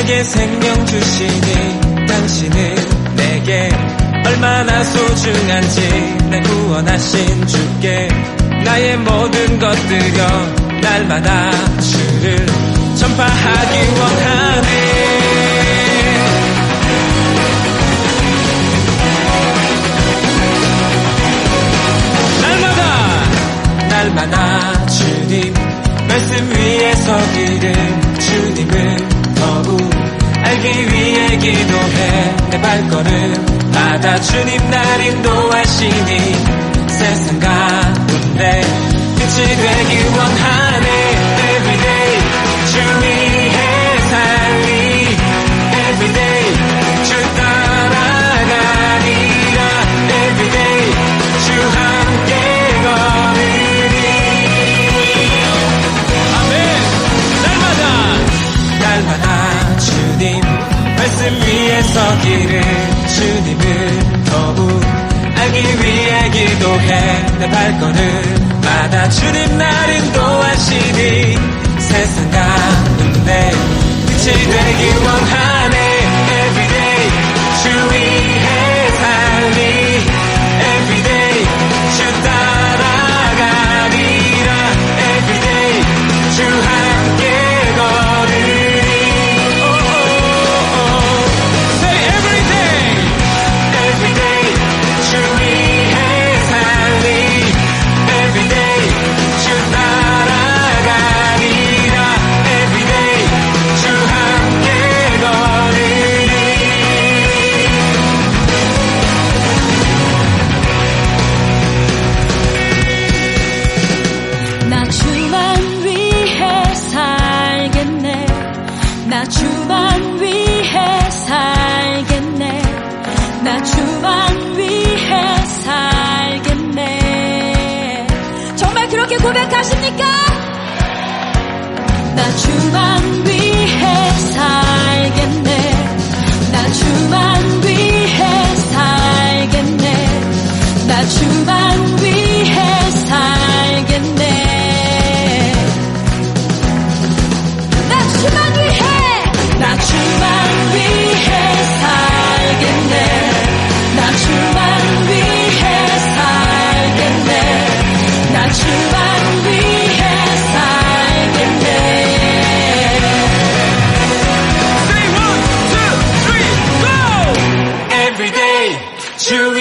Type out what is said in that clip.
내게 생명 주시니 당신은 내게 얼마나 소중한지 날 구원하신 주께 나의 모든 것들여 날마다 주를 전파하기 원하네. 날마다 주님 말씀 위에 서기를 주님은 더욱 알기 위해 기도해. 내 발걸음 마다 주님 날 인도하시니 말씀 위에 서기를 주님을 더욱 알기 위해 기도해. 내 발걸음 마다 주님 날 인도하시니 세상 가운데 빛이 되기 원하 고백하십니까? 나 주만 위해 살겠네 나 주만 위해 살겠네 나 주만 to